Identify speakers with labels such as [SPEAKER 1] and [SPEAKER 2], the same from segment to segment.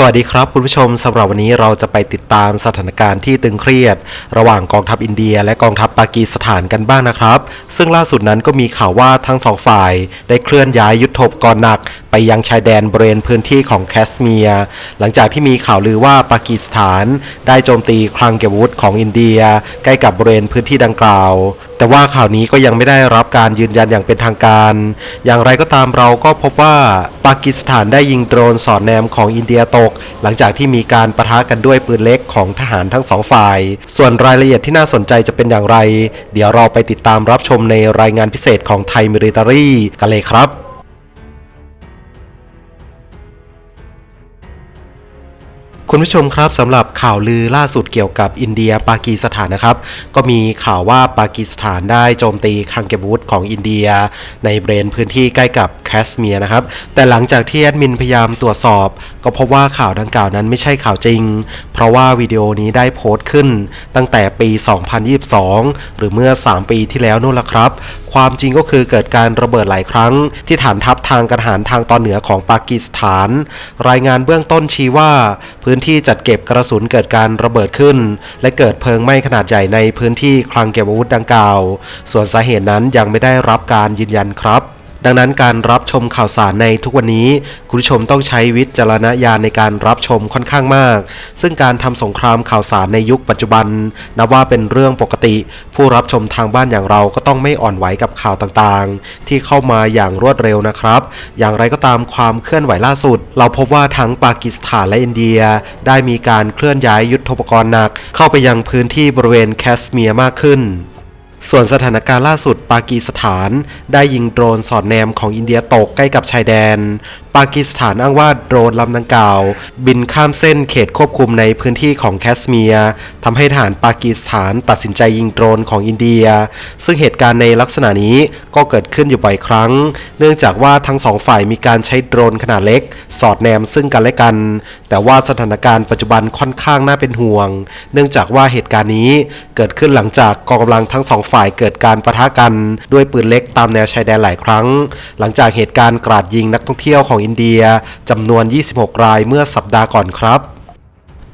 [SPEAKER 1] สวัสดีครับคุณผู้ชมสำหรับวันนี้เราจะไปติดตามสถานการณ์ที่ตึงเครียด ระหว่างกองทัพอินเดีย และกองทัพปากีสถานกันบ้างนะครับ ซึ่งล่าสุดนั้นก็มีข่าวว่าทั้งสองฝ่าย ได้เคลื่อนย้ายยุทโธปกรณ์หนักไปยังชายแดนบริเวณพื้นที่ของแคสเมียร์หลังจากที่มีข่าวลือว่าปากีสถานได้โจมตีคลังเก็บอาวุธของอินเดีย ใกล้กับบริเวณพื้นที่ดังกล่าว แต่ว่าข่าวนี้ก็ยังไม่ได้รับการยืนยันอย่างเป็นทางการ อย่างไรก็ตามเราก็พบว่าปากีสถานได้ยิงโดรนสอดแนมของอินเดียตก หลังจากที่มีการประทะกันด้วยปืนเล็กของทหารทั้งสองฝ่าย ส่วนรายละเอียดที่น่าสนใจจะเป็นอย่างไร เดี๋ยวเราไปติดตามรับชมในรายงานพิเศษของไทยมิลิตารีกันเลยครับ คุณผู้ชมครับสำหรับข่าวลือล่าสุดเกี่ยวกับอินเดียปากีสถานนะครับ ก็มีข่าวว่าปากีสถานได้โจมตีคังเกบูธของอินเดีย ในบริเวณพื้นที่ใกล้กับแคสเมียร์นะครับ แต่หลังจากที่แอดมินพยายามตรวจสอบ ก็พบว่าข่าวดังกล่าวนั้นไม่ใช่ข่าวจริง เพราะว่าวิดีโอนี้ได้โพสต์ขึ้น ตั้งแต่ปี 2022 หรือเมื่อ 3 ปีที่แล้วนู่นละครับ ความจริงก็คือเกิดการระเบิดหลายครั้ง ที่ฐานทัพทางกรทหารทางตอนเหนือของปากีสถาน รายงานเบื้องต้นชี้ว่า พื้นที่จัดเก็บกระสุนเกิดการระเบิดขึ้น และเกิดเพลิงไหม้ขนาดใหญ่ในพื้นที่คลังเก็บอาวุธดังกล่าว ส่วนสาเหตุนั้นยังไม่ได้รับการยืนยันครับ ดังนั้นการรับชมข่าวสารในทุกวันนี้ คุณผู้ชมต้องใช้วิจารณญาณในการรับชมค่อนข้างมาก ซึ่งการทำสงครามข่าวสารในยุคปัจจุบัน นับว่าเป็นเรื่องปกติ ผู้รับชมทางบ้านอย่างเราก็ต้องไม่อ่อนไหวกับข่าวต่างๆ ที่เข้ามาอย่างรวดเร็วนะครับ อย่างไรก็ตามความเคลื่อนไหวล่าสุด เราพบว่าทั้งปากีสถานและอินเดีย ได้มีการเคลื่อนย้ายยุทธปกรณ์หนัก เข้าไปยังพื้นที่บริเวณแคสเมียร์มากขึ้น ส่วนสถานการณ์ล่าสุดปากีสถาน ได้ยิงโดรนสอดแนมของอินเดียตกใกล้กับชายแดน ปากีสถานอ้างว่าโดรนลำดังกล่าว บินข้ามเส้นเขตควบคุมในพื้นที่ของแคสเมียร์ทำให้ทหารปากีสถานตัดสินใจยิงโดรนของอินเดีย ซึ่งเหตุการณ์ในลักษณะนี้ก็เกิดขึ้นอยู่บ่อยครั้ง เนื่องจากว่าทั้งสองฝ่ายมีการใช้โดรนขนาดเล็ก สอดแนมซึ่งกันและกัน แต่ว่าสถานการณ์ปัจจุบันค่อนข้างน่าเป็นห่วง เนื่องจากว่าเหตุการณ์นี้เกิดขึ้นหลังจากกองกำลังทั้งสองฝ่ายเกิดการประทะกัน ด้วยปืนเล็กตามแนวชายแดนหลายครั้ง หลังจากเหตุการณ์กราดยิงนักท่องเที่ยวของอินเดียจำนวน 26 รายเมื่อสัปดาห์ก่อนครับ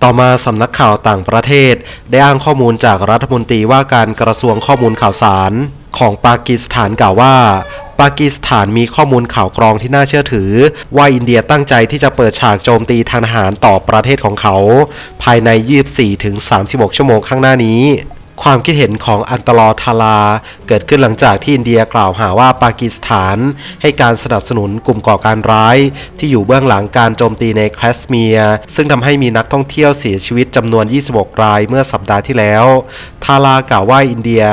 [SPEAKER 1] ต่อมาสำนักข่าวต่างประเทศ ได้อ้างข้อมูลจากรัฐมนตรีว่าการกระทรวงข้อมูลข่าวสาร ของปากีสถานกล่าวว่าปากีสถานมีข้อมูลข่าวกรองที่น่าเชื่อถือ ว่าอินเดียตั้งใจที่จะเปิดฉากโจมตีทางทหารต่อประเทศของเขา ภายใน 24-36 ชั่วโมงข้างหน้านี้ ความคิดเห็นของอันตลอทาราเกิดขึ้นหลังจากที่อินเดียกล่าวหาว่าปากีสถาน ให้การสนับสนุนกลุ่มก่อการร้าย ที่อยู่เบื้องหลังการโจมตีในแคสเมียร์ซึ่งทำให้มีนักท่องเที่ยวเสียชีวิตจำนวน 26 รายเมื่อสัปดาห์ที่แล้วทารากล่าวว่าอินเดีย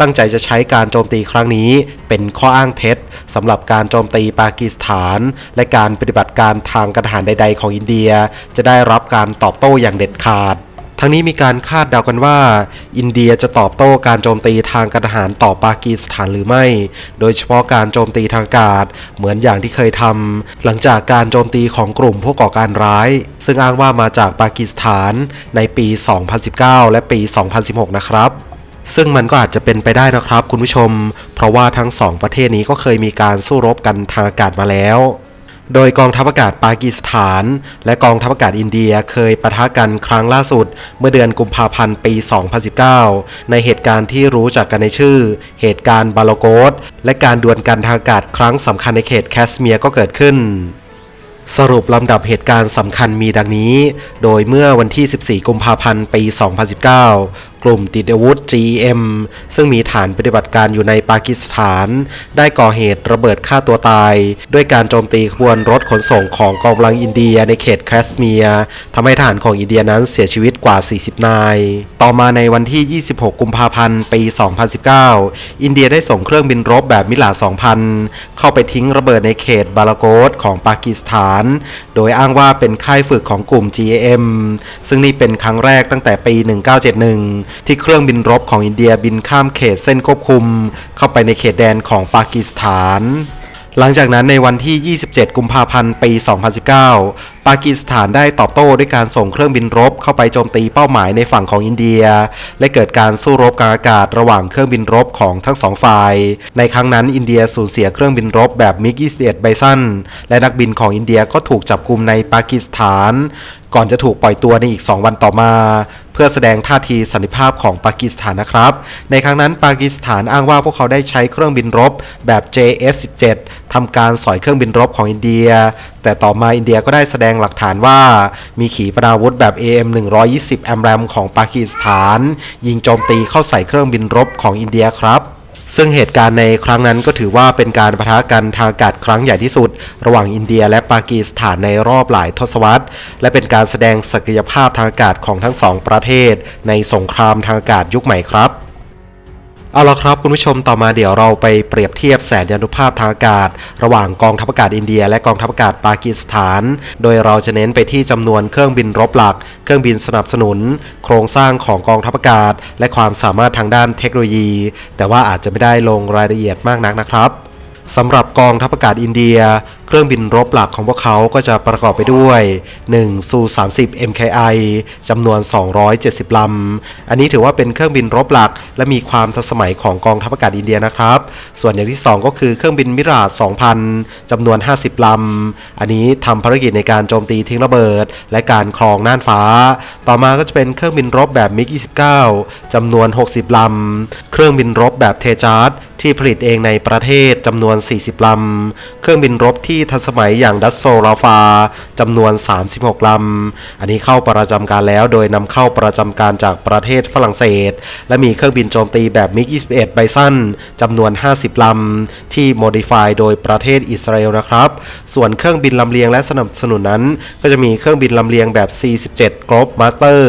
[SPEAKER 1] ตั้งใจจะใช้การโจมตีครั้งนี้เป็นข้ออ้างเท็จสำหรับการโจมตีปากีสถาน และการปฏิบัติการทางการทหารใด ๆ ของอินเดีย จะได้รับการตอบโต้อย่างเด็ดขาด ทั้งนี้มีการคาดเดากันว่า อินเดียจะตอบโต้การโจมตีทางการทหารต่อปากีสถานหรือไม่ โดยเฉพาะการโจมตีทางอากาศ เหมือนอย่างที่เคยทำหลังจากการโจมตีของกลุ่มผู้ก่อการร้าย ซึ่งอ้างว่ามาจากปากีสถานในปี 2019 และปี 2016 นะครับซึ่งมันก็อาจจะเป็นไปได้นะครับคุณผู้ชม เพราะว่าทั้งสองประเทศนี้ก็เคยมีการสู้รบกันทางอากาศมาแล้ว โดยกองทัพอากาศปากีสถาน และกองทัพอากาศอินเดียเคยปะทะกันครั้งล่าสุด เมื่อเดือนกุมภาพันธ์ปี 2019 ในเหตุการณ์ที่รู้จักกันในชื่อ เหตุการณ์บาโลโกสและการดวลกันทางอากาศครั้งสำคัญในเขตแคสเมียร์ก็เกิดขึ้นสรุปลำดับเหตุการณ์สำคัญมีดังนี้ โดยเมื่อวันที่ 14 กุมภาพันธ์ ปี 2019กลุ่มติดอาวุธ GM ซึ่งมีฐานปฏิบัติการอยู่ในปากีสถาน ได้ก่อเหตุระเบิดฆ่าตัวตาย ด้วยการโจมตีขบวนรถขนส่งของกองกำลังอินเดียในเขตแคสเมียร์ทำให้ฐานของอินเดียนั้นเสียชีวิตกว่า 40 นาย ต่อมาในวันที่ 26 กุมภาพันธ์ ปี 2019 อินเดียได้ส่งเครื่องบินรบแบบมิลา2000 เข้าไปทิ้งระเบิดในเขตบาลาโกสของปากีสถาน โดยอ้างว่าเป็นค่ายฝึกของกลุ่ม GM ซึ่งนี่เป็นครั้งแรกตั้งแต่ปี 1971ที่เครื่องบินรบของอินเดียบินข้ามเขตเส้นควบคุม เข้าไปในเขตแดนของปากีสถานหลังจากนั้นในวันที่ 27 กุมภาพันธ์ ปี 2019 ปากีสถานได้ตอบโต้ด้วยการส่งเครื่องบินรบเข้าไปโจมตีเป้าหมายในฝั่งของอินเดีย และเกิดการสู้รบกลางอากาศระหว่างเครื่องบินรบของทั้งสองฝ่าย ในครั้งนั้นอินเดียสูญเสียเครื่องบินรบแบบมิก 21 ไบซันและนักบินของอินเดียก็ถูกจับกุมในปากีสถาน ก่อนจะถูกปล่อยตัวในอีก 2 วันต่อมา เพื่อแสดงท่าทีสันติภาพของปากีสถานนะครับ ในครั้งนั้นปากีสถานอ้างว่าพวกเขาได้ใช้เครื่องบินรบแบบ JF-17 ทำการสอยเครื่องบินรบของอินเดีย แต่ต่อมาอินเดียก็ได้แสดงหลักฐานว่า มีขีปนาวุธแบบ AM-120 แอมแรมของปากีสถาน ยิงโจมตีเข้าใส่เครื่องบินรบของอินเดียครับ ซึ่งเหตุการณ์ในครั้งนั้นก็ถือว่าเป็นการปะทะกันทางอากาศครั้งใหญ่ที่สุด ระหว่างอินเดียและปากีสถานในรอบหลายทศวรรษ และเป็นการแสดงศักยภาพทางอากาศของทั้งสองประเทศ ในสงครามทางอากาศยุคใหม่ครับ เอาละครับคุณผู้ชมต่อมาเดี๋ยวเราไปเปรียบเทียบแสนยานุภาพทางอากาศ ระหว่างกองทัพอากาศอินเดีย และกองทัพอากาศปากีสถาน โดยเราจะเน้นไปที่จำนวนเครื่องบินรบหลัก เครื่องบินสนับสนุน โครงสร้างของกองทัพอากาศ และความสามารถทางด้านเทคโนโลยี แต่ว่าอาจจะไม่ได้ลงรายละเอียดมากนักนะครับ สำหรับกองทัพอากาศอินเดีย เครื่องบินรบหลักของพวกเขาก็จะประกอบไปด้วย1ซู30 MKI จำนวน 270 ลำ อันนี้ถือว่าเป็นเครื่องบินรบหลัก และมีความทันสมัยของกองทัพอากาศอินเดียนะครับ ส่วนอย่างที่ 2 ก็คือเครื่องบินมิราด2,000 จำนวน 50 ลำ อันนี้ทำภารกิจในการโจมตีทิ้งระเบิด และการครองน่านฟ้า ต่อมาก็จะเป็นเครื่องบินรบแบบมิก29จำนวน 60 ลำ เครื่องบินรบแบบเทจาร์ดที่ผลิตเองในประเทศจำนวน40 ลำ เครื่องบินรบที่ทันสมัยอย่างดัสโซลาฟาจำนวน 36 ลำ อันนี้เข้าประจำการแล้วโดยนำเข้าประจำการจากประเทศฝรั่งเศส และมีเครื่องบินโจมตีแบบมิก 21 ไบซันจำนวน 50 ลำ ที่โมดิฟายโดยประเทศอิสราเอลนะครับ ส่วนเครื่องบินลำเลียงและสนับสนุนนั้น ก็จะมีเครื่องบินลำเลียงแบบ C17 Globe Master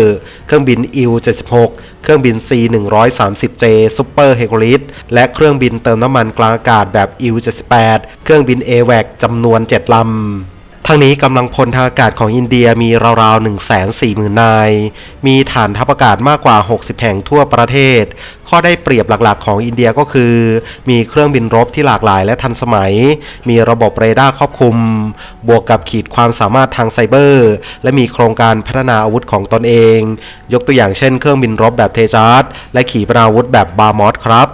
[SPEAKER 1] เครื่องบิน IL-76 เครื่องบิน C130J Super Hercules และเครื่องบินเติมน้ำมันกลางอากาศแบบ U-78 เครื่องบิน AWAC จำนวน 7 ลำทั้งนี้กำลังพลทางอากาศของอินเดียมีราวๆ 140,000 นาย มีฐานทัพอากาศมากกว่า 60 แห่งทั่วประเทศ ข้อได้เปรียบหลักๆ ของอินเดียก็คือ มีเครื่องบินรบที่หลากหลายและทันสมัย มีระบบเรดาร์ครอบคลุม บวกกับขีดความสามารถทางไซเบอร์ และมีโครงการพัฒนาอาวุธของตนเอง ยกตัวอย่างเช่น เครื่องบินรบแบบเทจาร์ดและขีปนาวุธแบบบาร์มอสครับ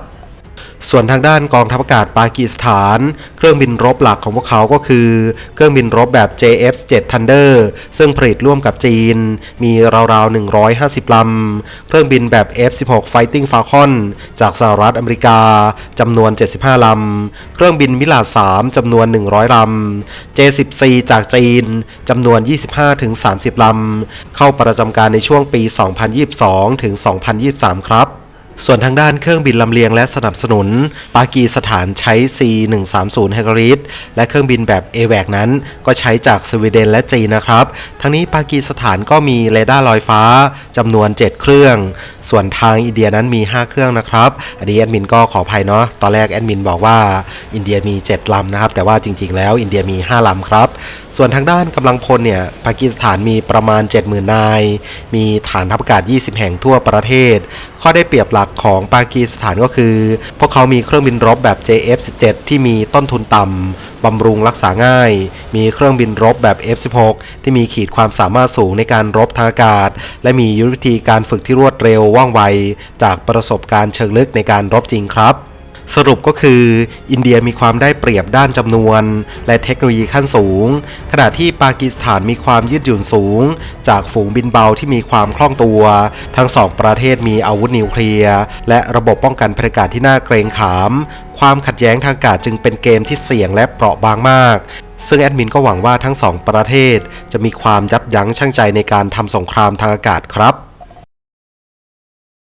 [SPEAKER 1] ส่วนทางด้านกองทัพอากาศปากีสถาน เครื่องบินรบหลักของพวกเขาก็คือ เครื่องบินรบแบบ JF-7 Thunder ซึ่งผลิตร่วมกับจีน มีราวๆ 150 ลำ เครื่องบินแบบ F-16 Fighting Falcon จากสหรัฐอเมริกาจำนวน 75 ลำ เครื่องบินมิลาด3จำนวน 100 ลำ J-10C จากจีนจำนวน 25-30 ลำ เข้าประจำการในช่วงปี 2022 ถึง 2023 ครับ ส่วนทางด้านเครื่องบินลำเลียงและสนับสนุน ปากีสถานใช้ C130 h e r c u l e และเครื่องบินแบบ a w a c นั้น ก็ใช้จากสวีเดนและจีนนะครับ ทั้งนี้ปากีสถานก็มีเรดาร์ลอยฟ้าจำนวน 7 เครื่อง ส่วนทางอินเดียนั้นมี 5 เครื่องนะครับอันนี้แอดมินก็ขออภัยเนาะตอนแรกแอดมินบอกว่าอินเดียมี 7ลำนะครับแต่ว่าจริงๆแล้วอินเดียมี 5ลำครับ ส่วนทางด้านกำลังพลเนี่ยปากีสถานมีประมาณ 70,000 นาย มีฐานทัพอากาศ 20 แห่งทั่วประเทศ ข้อได้เปรียบหลักของปากีสถานก็คือ พวกเขามีเครื่องบินรบแบบ JF-17 ที่มีต้นทุนต่ำบำรุงรักษาง่าย มีเครื่องบินรบแบบ F-16 ที่มีขีดความสามารถสูงในการรบทางอากาศ และมียุทธวิธีการฝึกที่รวดเร็วว่องไว จากประสบการณ์เชิงลึกในการรบจริงครับ สรุปก็คือ อินเดียมีความได้เปรียบด้านจำนวน และเทคโนโลยีขั้นสูง ขณะที่ปากีสถานมีความยืดหยุ่นสูง จากฝูงบินเบาที่มีความคล่องตัว ทั้งสองประเทศมีอาวุธนิวเคลียร์ และระบบป้องกันภัยอากาศที่น่าเกรงขาม ความขัดแย้งทางอากาศจึงเป็นเกมที่เสี่ยงและเปราะบางมากซึ่งแอดมินก็หวังว่าทั้งสองประเทศจะมีความยับยั้งชั่งใจในการทำสงครามทางอากาศครับ